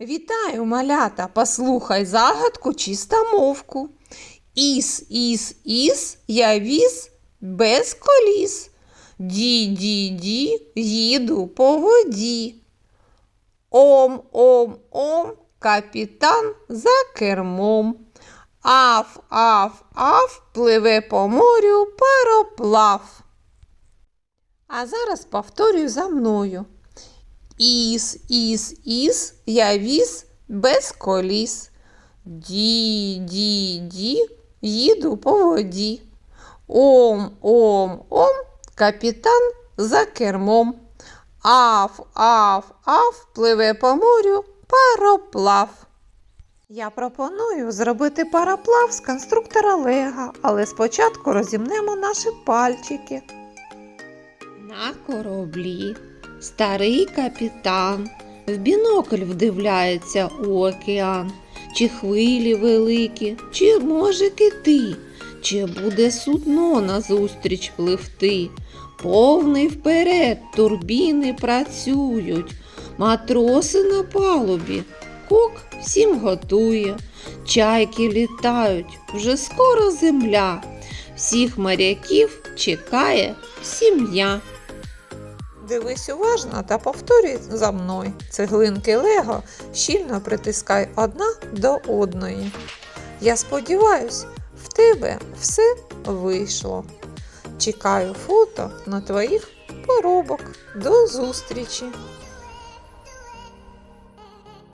Вітаю, малята! Послухай загадку чистомовку. Іс, іс, іс, я віз без коліс. Ді, ді, ді, їду по воді. Ом, ом, ом, капітан за кермом. Аф, аф, аф, пливе по морю пароплав. А зараз повторюю за мною. Іс, іс, іс, я віз без коліс. Ді, ді, ді, їду по воді. Ом, ом, ом, капітан за кермом. Аф, аф, аф, пливе по морю пароплав. Я пропоную зробити пароплав з конструктора Лего, але спочатку розімнемо наші пальчики. На кораблі старий капітан в бінокль вдивляється у океан. Чи хвилі великі, чи може кити, чи буде судно назустріч пливти. Повний вперед турбіни працюють, матроси на палубі, кок всім готує, чайки літають, вже скоро земля. Всіх моряків чекає сім'я. Дивись уважно та повторюй за мною. Цеглинки Лего щільно притискай одна до одної. Я сподіваюсь, в тебе все вийшло. Чекаю фото на твоїх поробок. До зустрічі!